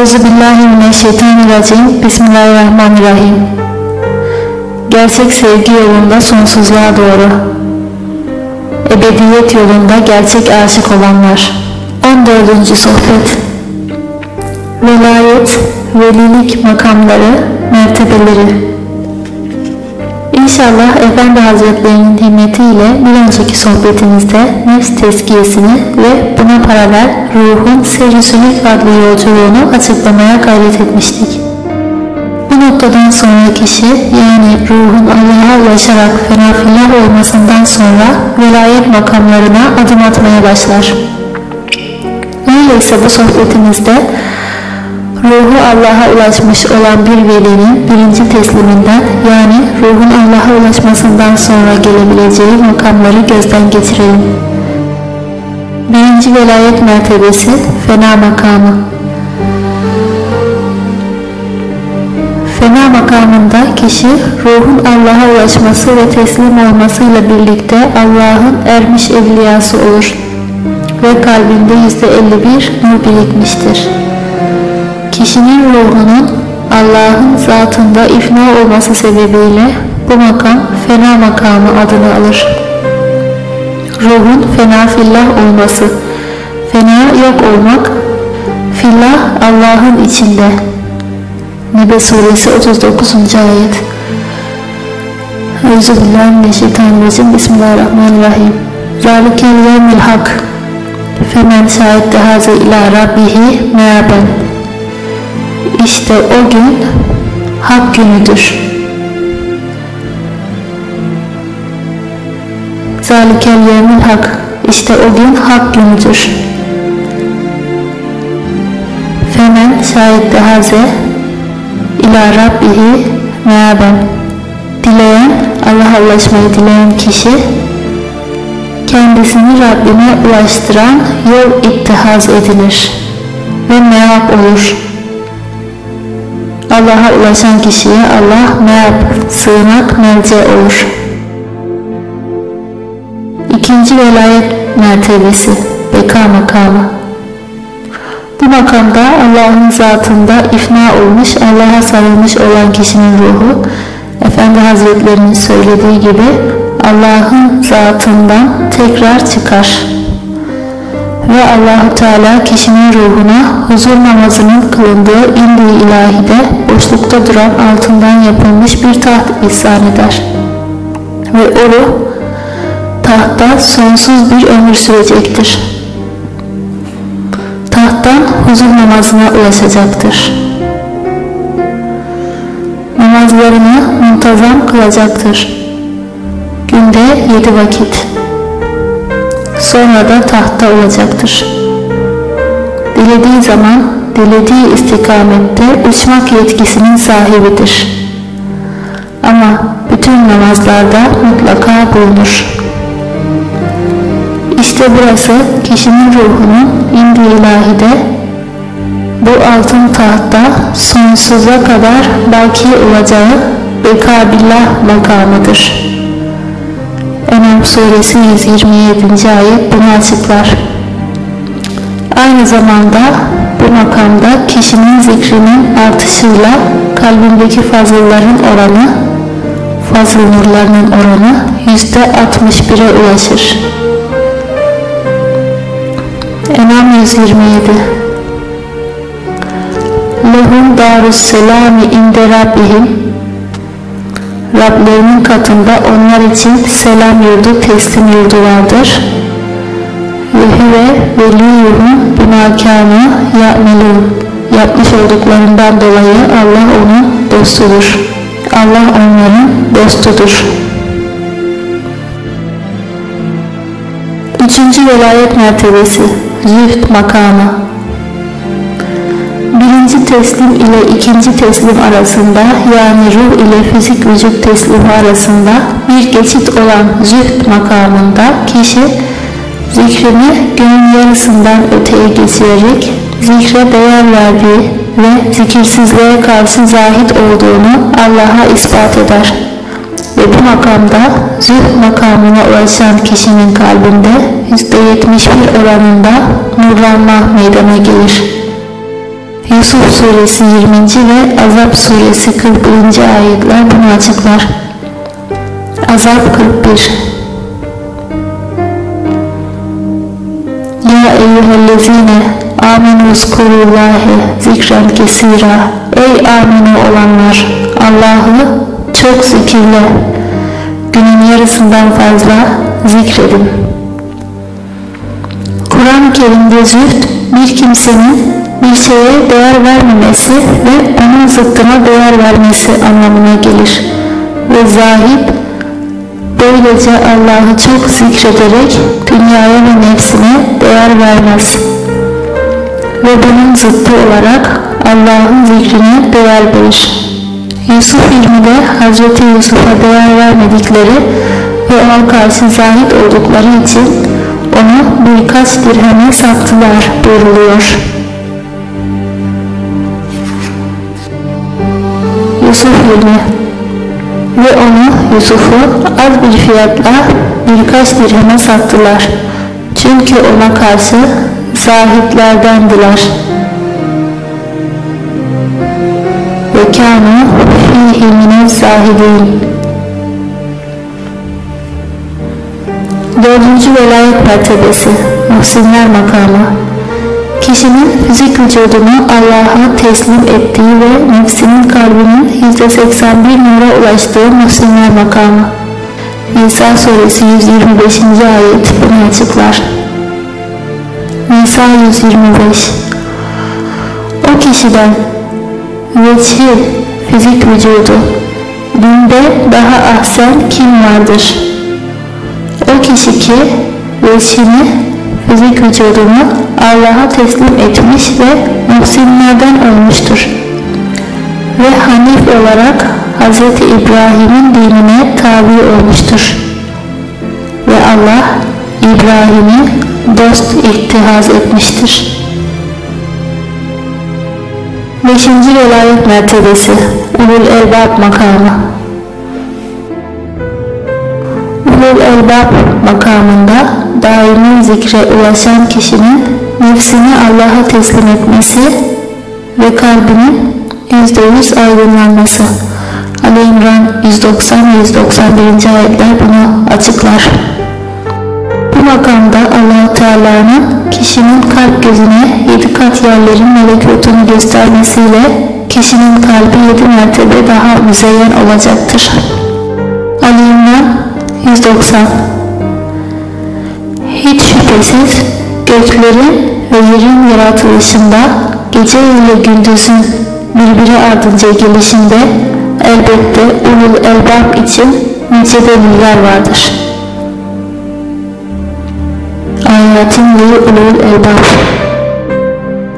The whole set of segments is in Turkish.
Euzubillahimineşşeytanirracim. Bismillahirrahmanirrahim. Gerçek sevgi yolunda sonsuzluğa doğru. Ebediyet yolunda gerçek aşık olanlar. 14. Sohbet Velayet, velilik makamları, mertebeleri. İnşallah Efendi Hazretlerinin himmetiyle bir önceki sohbetimizde nefs tezkiyesini ve buna paralel ruhun seyri adlı yolculuğunu açıklamaya gayret etmiştik. Bu noktadan sonra kişi yani ruhun Allah'a ulaşarak fenafillah olmasından sonra velayet makamlarına adım atmaya başlar. Öyleyse bu sohbetimizde ruhu Allah'a ulaşmış olan bir velinin birinci tesliminden yani ruhun Allah'a ulaşmasından sonra gelebileceği makamları gözden geçirelim. Birinci velayet mertebesi fena makamı. Fena makamında kişi ruhun Allah'a ulaşması ve teslim olmasıyla birlikte Allah'ın ermiş evliyası olur ve kalbinde yüzde 51 nur birikmiştir. Kişinin ruhunun Allah'ın zatında ifna olması sebebiyle bu makam fena makamı adını alır. Ruhun fena fillah olması, fena yok olmak, fillah Allah'ın içinde. Nebe suresi 39. ayet. Euzubillahimineşşeytanirracim. Bismillahirrahmanirrahim. Zalikel yevmil hak. Femen şahidde haze ila rabbihi meaben. İşte o gün hak günüdür. Zalikel yevmil hak. İşte o gün hak günüdür. Femen şahidde haze ila rabbihi meaben. Dileyen, Allah'a ulaşmayı dileyen kişi kendisini Rabbine ulaştıran yol ittihaz edilir ve meab olur. Allah'a ulaşan kişiye Allah meab, sığınak, melce olur. İkinci velayet mertebesi, beka makamı. Bu makamda Allah'ın zatında ifna olmuş, Allah'a sarılmış olan kişinin ruhu, Efendi Hazretlerinin söylediği gibi Allah'ın zatından tekrar çıkar. Ve Allahu Teala kişinin ruhuna huzur namazının kılındığı indi ilahide boşlukta duran altından yapılmış bir taht ihsan eder. Ve o ruh tahtta sonsuz bir ömür sürecektir. Tahttan huzur namazına ulaşacaktır. Namazlarını muntazam kılacaktır günde yedi vakit. Sonra da tahtta olacaktır. Dilediği zaman, dilediği istikamette uçmak yetkisinin sahibidir. Ama bütün namazlarda mutlaka bulunur. İşte burası kişinin ruhunun indi ilahide bu altın tahtta sonsuza kadar baki olacağı bekabillah makamıdır. Enam suresi 127. ayet bunu açıklar. Aynı zamanda bu makamda kişinin zikrinin artışıyla kalbindeki fazılların oranı, fazıl nurlarının oranı yüzde 61'e ulaşır. Enam 127 Lehum darus selami inde rabbihim Rablerinin katında onlar için selam yurdu, teslim yurdu vardır. Ve huve veliyuhum bimakâne ya'melûn. Yapmış olduklarından dolayı Allah onun dostudur. Allah onların dostudur. Üçüncü velayet mertebesi, zühd makamı birinci teslim ile ikinci teslim arasında yani ruh ile fizik vücut teslimi arasında bir geçit olan zühd makamında kişi zikrini gönül yarısından öteye geçirerek zikre değer verdiği ve zikirsizliğe karşı zahit olduğunu Allah'a ispat eder. Ve bu makamda zühd makamına ulaşan kişinin kalbinde %71 oranında nurlanma meydana gelir. Yusuf suresi 20. ve Azap suresi 41. ayetler bunu açıklar. Azap 41 Ya eyyühellezine amenu zkurullahi zikren kesira Ey aminu olanlar Allah'ı çok zikirle günün yarısından fazla zikredin. Kur'an-ı Kerim'de zühd bir kimsenin bir şeye değer vermemesi ve onun zıttına değer vermesi anlamına gelir. Ve zahid böylece Allah'ı çok zikrederek dünyaya ve nefsine değer vermez. Ve bunun zıttı olarak Allah'ın zikrine değer verir. Yusuf ilminde Hazreti Yusuf'a değer vermedikleri ve ona karşı zahid oldukları için onu birkaç dirheme sattılar buyuruluyor. Yusuf ilmi ve onu Yusuf'u az bir fiyatla birkaç dirheme sattılar. Çünkü ona karşı zahitlerdendiler. Ve kânu fî ilmine zahidin. Dördüncü velayet mertebesi, muhsinler makamı. Kişinin fizik vücudunu Allah'a teslim ettiği ve nefsinin kalbinin %81 nura ulaştığı muhsinler makamı. Nisa suresi 125. ayet bunu açıklar. Nisa 125 O kişiden veçhi, fizik vücudu, dinde daha ahsen kim vardır? O kişi ki veçhini, fizik vücudunu Allah'a teslim etmiş ve muhsinlerden olmuştur. Ve Hanif olarak Hz. İbrahim'in dinine tabi olmuştur. Ve Allah İbrahim'i dost ittihaz etmiştir. Beşinci velayet mertebesi Ulul Elbab makamı Ulul Elbab makamında daimi zikre ulaşan kişinin nefsini Allah'a teslim etmesi ve kalbinin yüzde yüz aydınlanması. Ali İmran 190 ve 191. ayetler bunu açıklar. Bu makamda allah Teala'nın kişinin kalp gözüne yedi kat yerlerin melekutunu göstermesiyle kişinin kalbi yedi mertebe daha müzeyyen olacaktır. Ali İmran 190 Hiç şüphesiz göklerin ve yerin yaratılışında gece ile gündüzün birbiri ardınca gelişinde elbette ulul elbab için nice deliller vardır. Ayetin li ulul elbab.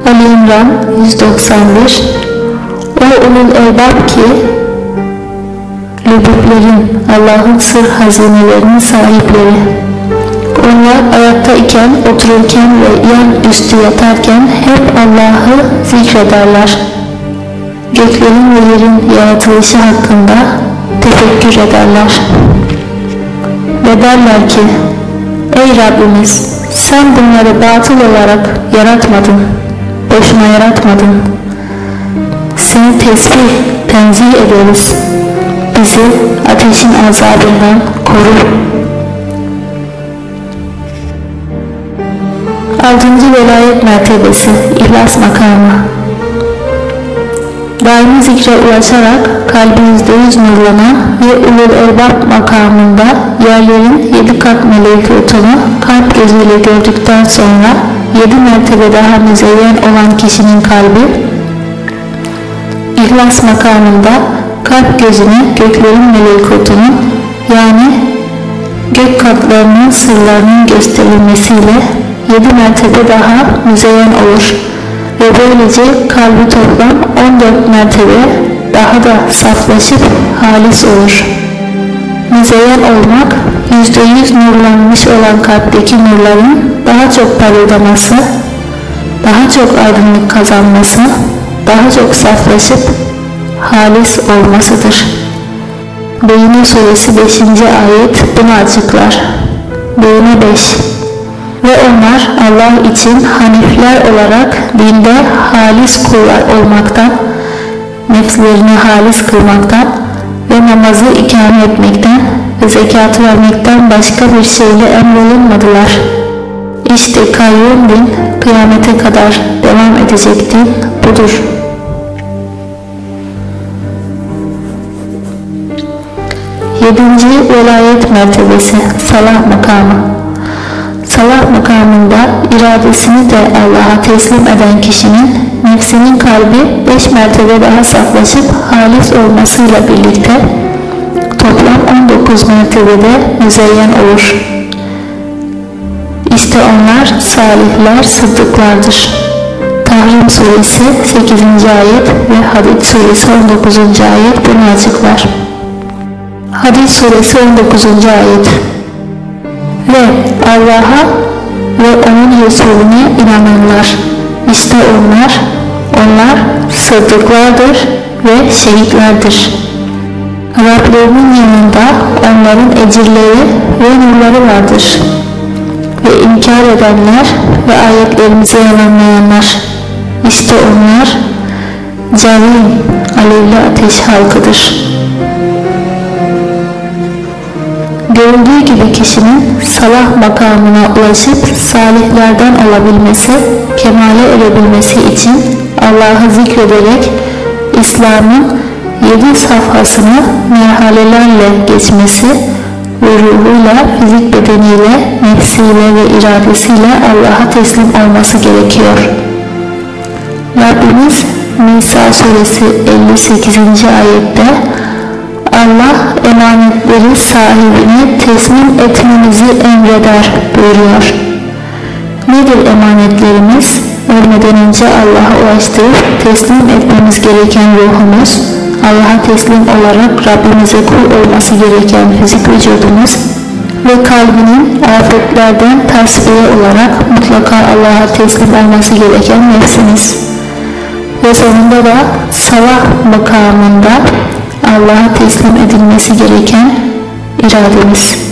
Ali İmran 191 O ulul elbab ki lübüplerin Allah'ın sır hazinelerinin sahipleri onlar ayakta iken, otururken ve yan üstü yatarken hep Allah'ı zikrederler. Göklerin ve yerin yaratılışı hakkında tefekkür ederler. Ve derler ki, Ey Rabbimiz sen bunları batıl olarak yaratmadın, boşuna yaratmadın. Seni tesbih, tenzih ederiz. Bizi ateşin azabından koru. Altıncı velayet mertebesi, ihlas makamı. Daimi zikre ulaşarak kalbi yüzde yüz nurlanan ve ulul elbab makamında yerlerin yedi kat melekutunu kalp gözüyle gördükten sonra yedi mertebe daha müzeyyen olan kişinin kalbi ihlas makamında kalp gözüne göklerin melekutunu yani gök katlarının sırlarının gösterilmesiyle yedi mertebe daha müzeyyen olur ve böylece kalbi toplam 14 mertebe daha da saflaşıp halis olur. Müzeyyen olmak, yüzde yüz nurlanmış olan kalpteki nurların daha çok parıldaması, daha çok aydınlık kazanması, daha çok saflaşıp halis olmasıdır. Beyine suresi 5. ayet bunu açıklar. Beyine 5 ve onlar Allah için hanifler olarak dinde halis kullar olmaktan, nefslerini halis kılmaktan ve namazı ikame etmekten ve zekatı vermekten başka bir şeyle emrolunmadılar. İşte kayyum din kıyamete kadar devam edecek din budur. Yedinci velayet mertebesi salah makamı. Salah makamında iradesini de Allah'a teslim eden kişinin nefsinin kalbi beş mertebe daha saflaşıp halis olmasıyla birlikte toplam 19 mertebede müzeyyen olur. İşte onlar salihler, sıddıklardır. Tahrim suresi 8. ayet ve Hadid suresi 19. ayet bunu açıklar. Hadid suresi 19. ayet Ve Allah'a ve onun Resulüne inananlar işte onlar onlar sıddıklardır ve şehitlerdir. Rablerinin yanında onların ecirleri ve nurları vardır. Ve inkar edenler ve ayetlerimizi yalanlayanlar işte onlar cahil alevli ateş halkıdır. Görüldüğü gibi kişinin salah makamına ulaşıp salihlerden olabilmesi, kemale erebilmesi için Allah'ı zikrederek İslam'ın yedi safhasını merhalelerle geçmesi ve ruhuyla, fizik bedeniyle, nefsiyle ve iradesiyle Allah'a teslim olması gerekiyor. Rabbimiz Nisa suresi 58. ayette emanetleri sahibine teslim etmemizi emreder buyuruyor. Nedir emanetlerimiz? Ölmeden önce Allah'a ulaştırıp teslim etmemiz gereken ruhumuz, Allah'a teslim olarak Rabbimize kul olması gereken fizik vücudumuz ve kalbinin afetlerden tasfiye olarak mutlaka Allah'a teslim olması gereken nefsimiz. Ve sonunda da salah makamında Allah'a teslim edilmesi gereken irademiz.